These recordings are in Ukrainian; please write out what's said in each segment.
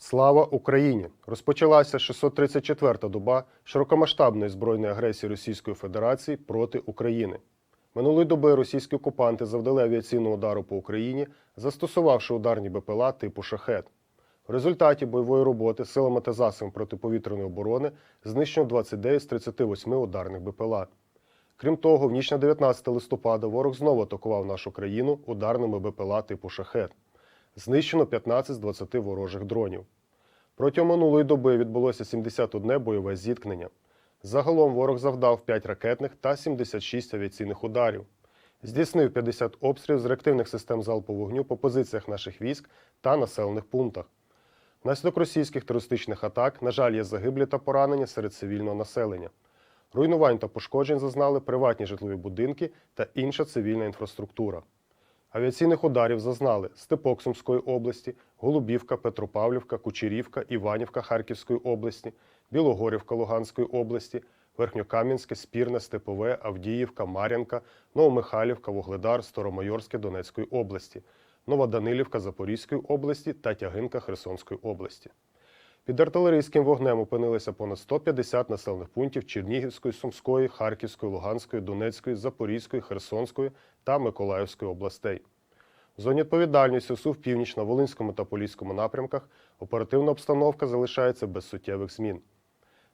Слава Україні! Розпочалася 634-та доба широкомасштабної збройної агресії Російської Федерації проти України. Минулої доби російські окупанти завдали авіаційного удару по Україні, застосувавши ударні БПЛА типу шахет. В результаті бойової роботи силами та засобами протиповітряної оборони знищено 29 з 38 ударних БПЛА. Крім того, в ніч на 19 листопада ворог знову атакував нашу країну ударними БПЛА типу шахет. Знищено 15 з 20 ворожих дронів. Протягом минулої доби відбулося 71 бойове зіткнення. Загалом ворог завдав 5 ракетних та 76 авіаційних ударів. Здійснив 50 обстрілів з реактивних систем залпового вогню по позиціях наших військ та населених пунктах. Внаслідок російських терористичних атак, на жаль, є загиблі та поранені серед цивільного населення. Руйнувань та пошкоджень зазнали приватні житлові будинки та інша цивільна інфраструктура. Авіаційних ударів зазнали Степок Сумської області, Голубівка, Петропавлівка, Кучерівка, Іванівка Харківської області, Білогорівка Луганської області, Верхньокам'янське, Спірне, Степове, Авдіївка, Мар'янка, Новомихайлівка, Вугледар, Старомайорське Донецької області, Новоданилівка Запорізької області та Тягинка Херсонської області. Під артилерійським вогнем опинилися понад 150 населених пунктів Чернігівської, Сумської, Харківської, Луганської, Донецької, Запорізької, Херсонської та Миколаївської областей. В зоні відповідальності СУ в північно Волинському та Поліському напрямках оперативна обстановка залишається без суттєвих змін.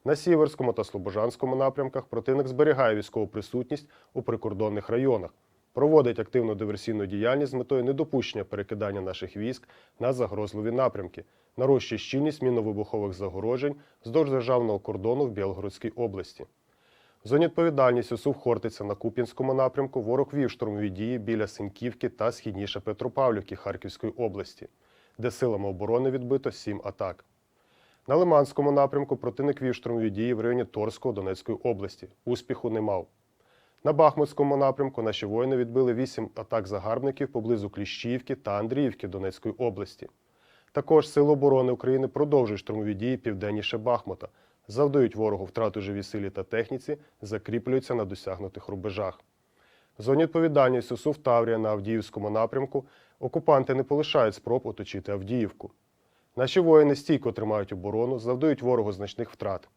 На Сіверському та Слобожанському напрямках противник зберігає військову присутність у прикордонних районах, проводить активну диверсійну діяльність з метою недопущення перекидання наших військ на загрозливі напрямки, нарощує щільність мінно-вибухових загороджень вздовж державного кордону в Білгородській області. В зоні відповідальності СУВ Хортиця на Куп'янському напрямку ворог вів штурмові дії біля Синьківки та східніше Петропавлівки Харківської області, де силами оборони відбито сім атак. На Лиманському напрямку противник вів штурмові дії в районі Торського Донецької області. Успіху не мав. На Бахмутському напрямку наші воїни відбили вісім атак загарбників поблизу Кліщіївки та Андріївки Донецької області. Також Сили оборони України продовжують штурмові дії південніше Бахмута, завдають ворогу втрату живій силі та техніці, закріплюються на досягнутих рубежах. В зоні відповідальності СУВ Таврія на Авдіївському напрямку окупанти не полишають спроб оточити Авдіївку. Наші воїни стійко тримають оборону, завдають ворогу значних втрат.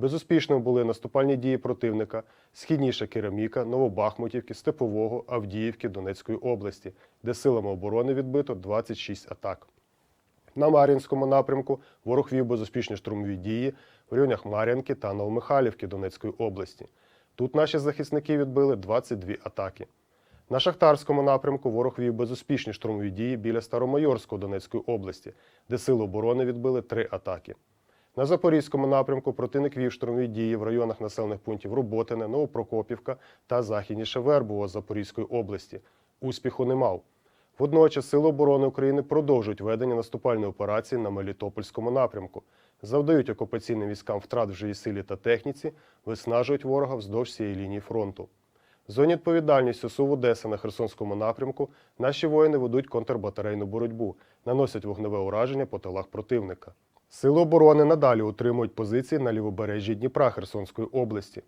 Безуспішними були наступальні дії противника східніше Кераміка, Новобахмутівки, Степового, Авдіївки Донецької області, де силами оборони відбито 26 атак. На Мар'їнському напрямку ворог вів безуспішні штурмові дії в районах Мар'янки та Новомихайлівки Донецької області. Тут наші захисники відбили 22 атаки. На Шахтарському напрямку ворог вів безуспішні штурмові дії біля Старомайорського Донецької області, де сили оборони відбили три атаки. На Запорізькому напрямку противник вів штурмові дії в районах населених пунктів Роботине, Новопрокопівка та західніше Вербово Запорізької області. Успіху не мав. Водночас Сили оборони України продовжують ведення наступальної операції на Мелітопольському напрямку, завдають окупаційним військам втрат в живій силі та техніці, виснажують ворога вздовж цієї лінії фронту. В зоні відповідальності СУВ Одеса на Херсонському напрямку наші воїни ведуть контрбатарейну боротьбу, наносять вогневе ураження по тилах противника. Сили оборони надалі утримують позиції на лівобережжі Дніпра Херсонської області,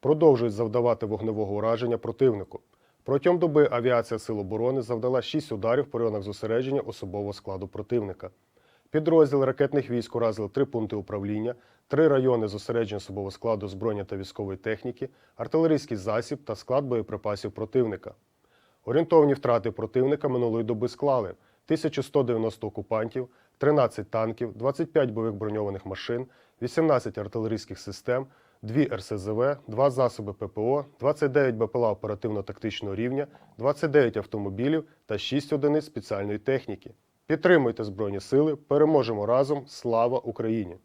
продовжують завдавати вогневого ураження противнику. Протягом доби авіація Сил оборони завдала 6 ударів по районах зосередження особового складу противника. Підрозділи ракетних військ уразили три пункти управління, три райони зосередження особового складу озброєння та військової техніки, артилерійський засіб та склад боєприпасів противника. Орієнтовні втрати противника минулої доби склали 1190 окупантів, 13 танків, 25 бойових броньованих машин, 18 артилерійських систем, 2 РСЗВ, 2 засоби ППО, 29 БПЛА оперативно-тактичного рівня, 29 автомобілів та 6 одиниць спеціальної техніки. Підтримуйте Збройні Сили, переможемо разом! Слава Україні!